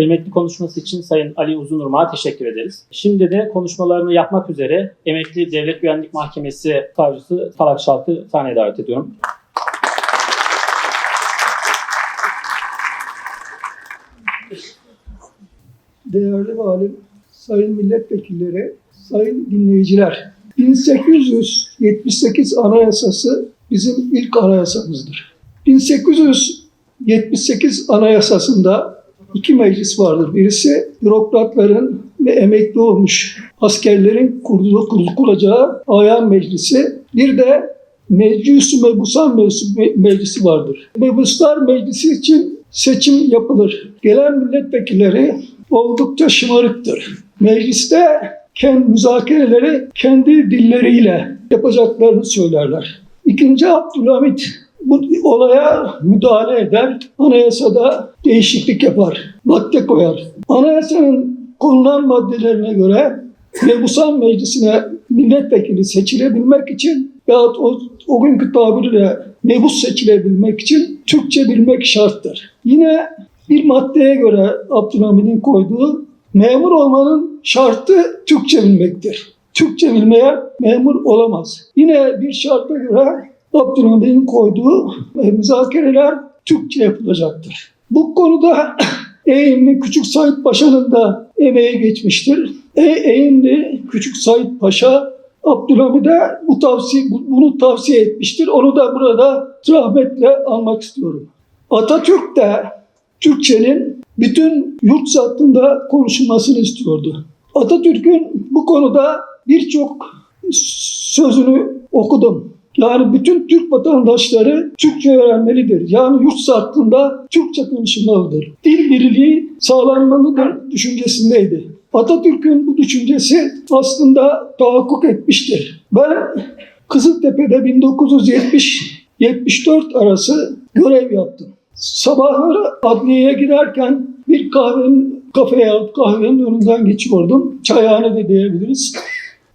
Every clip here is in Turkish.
Kıymetli konuşması için Sayın Ali Uzunurmak'a teşekkür ederiz. Şimdi de konuşmalarını yapmak üzere Emekli Devlet Güvenlik Mahkemesi Savcısı Falak Şalk'ı sahneye davet ediyorum. Değerli valim, sayın milletvekilleri, sayın dinleyiciler. 1878 Anayasası bizim ilk anayasamızdır. 1878 Anayasasında iki meclis vardır. Birisi bürokratların ve emekli olmuş askerlerin kurduğu, kur- kuracağı ayan meclisi. Bir de Meclis-i Mebusan Meclisi vardır. Mebuslar Meclisi için seçim yapılır. Gelen milletvekilleri oldukça şımarıktır. Mecliste kendi müzakereleri kendi dilleriyle yapacaklarını söylerler. İkinci Abdülhamit bu olaya müdahale eder, anayasada değişiklik yapar, madde koyar. Anayasanın konulan maddelerine göre Mebusan Meclisi'ne milletvekili seçilebilmek için yahut o, o günkü tabirle mebus seçilebilmek için Türkçe bilmek şarttır. Yine bir maddeye göre Abdülhamid'in koyduğu memur olmanın şartı Türkçe bilmektir. Türkçe bilmeyen memur olamaz. Yine bir şarta göre Abdülhamid'in koyduğu e, müzakereler Türkçe yapılacaktır. Bu konuda Eğimli Küçük Said Paşa'nın da emeği geçmiştir. E, Eğimli Küçük Said Paşa Abdülhamid'e bu tavsiye, bu- bunu tavsiye etmiştir. Onu da burada rahmetle almak istiyorum. Atatürk de Türkçenin bütün yurt hattında konuşulmasını istiyordu. Atatürk'ün bu konuda birçok sözünü okudum. Yani bütün Türk vatandaşları Türkçe öğrenmelidir. Yani yurt hattında Türkçe konuşulmalıdır. Dil birliği sağlanmalıdır düşüncesindeydi. Atatürk'ün bu düşüncesi aslında tahakkuk etmiştir. Ben Kızıltepe'de 1970-74 arası görev yaptım. Sabahları adliyeye giderken bir kahvenin, kafeye alıp kahvenin önünden geçiyordum. Çayhane de diyebiliriz.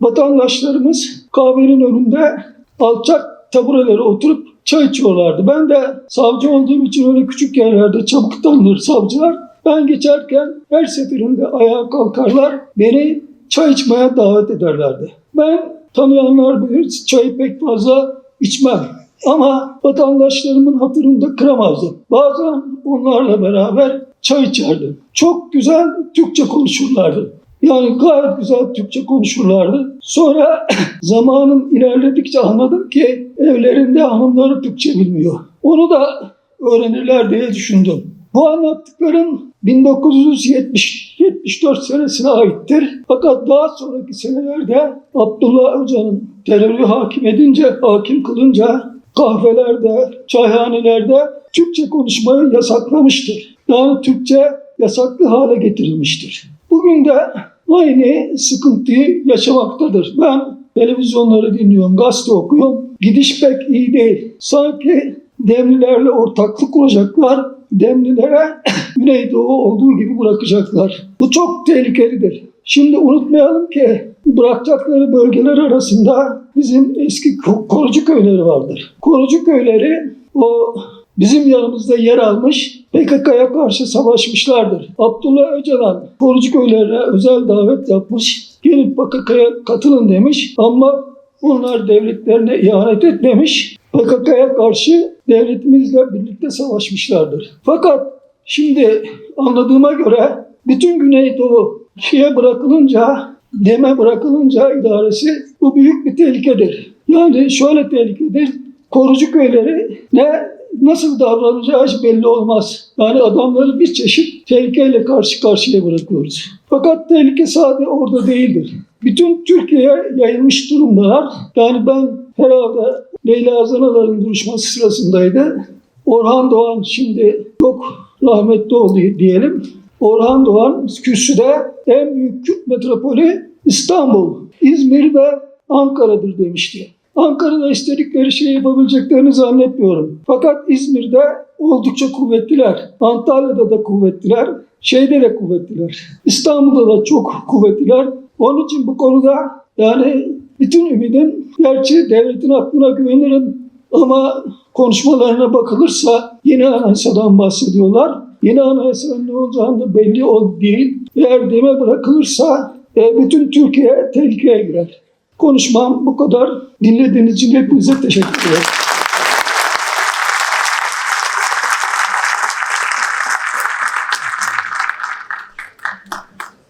Vatandaşlarımız kahvenin önünde alçak taburelere oturup çay içiyorlardı. Ben de savcı olduğum için öyle küçük yerlerde çabuk tanınır savcılar. Ben geçerken her seferinde ayağa kalkarlar, beni çay içmeye davet ederlerdi. Ben tanıyanlar bilir, çayı pek fazla içmem. Ama vatandaşlarımın hatırını da kıramazdım. Bazen onlarla beraber çay içerdim. Çok güzel Türkçe konuşurlardı. Yani gayet güzel Türkçe konuşurlardı. Sonra zamanın ilerledikçe anladım ki evlerinde hanımları Türkçe bilmiyor. Onu da öğrenirler diye düşündüm. Bu anlattıklarım 1970-74 senesine aittir. Fakat daha sonraki senelerde Abdullah Öcalan'ın terörü hakim edince, hakim kılınca kahvelerde, çayhanelerde Türkçe konuşmayı yasaklamıştır. Yani Türkçe yasaklı hale getirilmiştir. Bugün de aynı sıkıntıyı yaşamaktadır. Ben televizyonları dinliyorum, gazete okuyorum. Gidiş pek iyi değil. Sanki Demlilerle ortaklık kuracaklar. Demlilere Güneydoğu olduğu gibi bırakacaklar. Bu çok tehlikelidir. Şimdi unutmayalım ki bırakacakları bölgeler arasında bizim eski ko- korucu köyleri vardır. Korucu köyleri o bizim yanımızda yer almış PKK'ya karşı savaşmışlardır. Abdullah Öcalan korucu köylerine özel davet yapmış. Gelin PKK'ya katılın demiş ama onlar devletlerine ihanet etmemiş. PKK'ya karşı devletimizle birlikte savaşmışlardır. Fakat şimdi anladığıma göre bütün Güneydoğu şeye bırakılınca, deme bırakılınca idaresi bu büyük bir tehlikedir. Yani şöyle tehlikedir. Korucu köyleri ne nasıl davranacağı hiç belli olmaz. Yani adamları bir çeşit tehlikeyle karşı karşıya bırakıyoruz. Fakat tehlike sadece orada değildir. Bütün Türkiye'ye yayılmış durumdalar. Yani ben herhalde Leyla Zanalar'ın duruşması sırasındaydı. Orhan Doğan şimdi çok rahmetli oldu diyelim. Orhan Doğan kürsüde en büyük Kürt metropolü İstanbul, İzmir ve Ankara'dır demişti. Ankara'da istedikleri şeyi yapabileceklerini zannetmiyorum. Fakat İzmir'de oldukça kuvvetliler. Antalya'da da kuvvetliler. Şeyde de kuvvetliler. İstanbul'da da çok kuvvetliler. Onun için bu konuda yani bütün ümidim gerçi devletin aklına güvenirim ama konuşmalarına bakılırsa yine anayasadan bahsediyorlar. yeni anayasanın ne olacağını da belli ol değil. Eğer deme bırakılırsa e, bütün Türkiye tehlikeye girer. Konuşmam bu kadar. Dinlediğiniz için hepinize teşekkür ederim.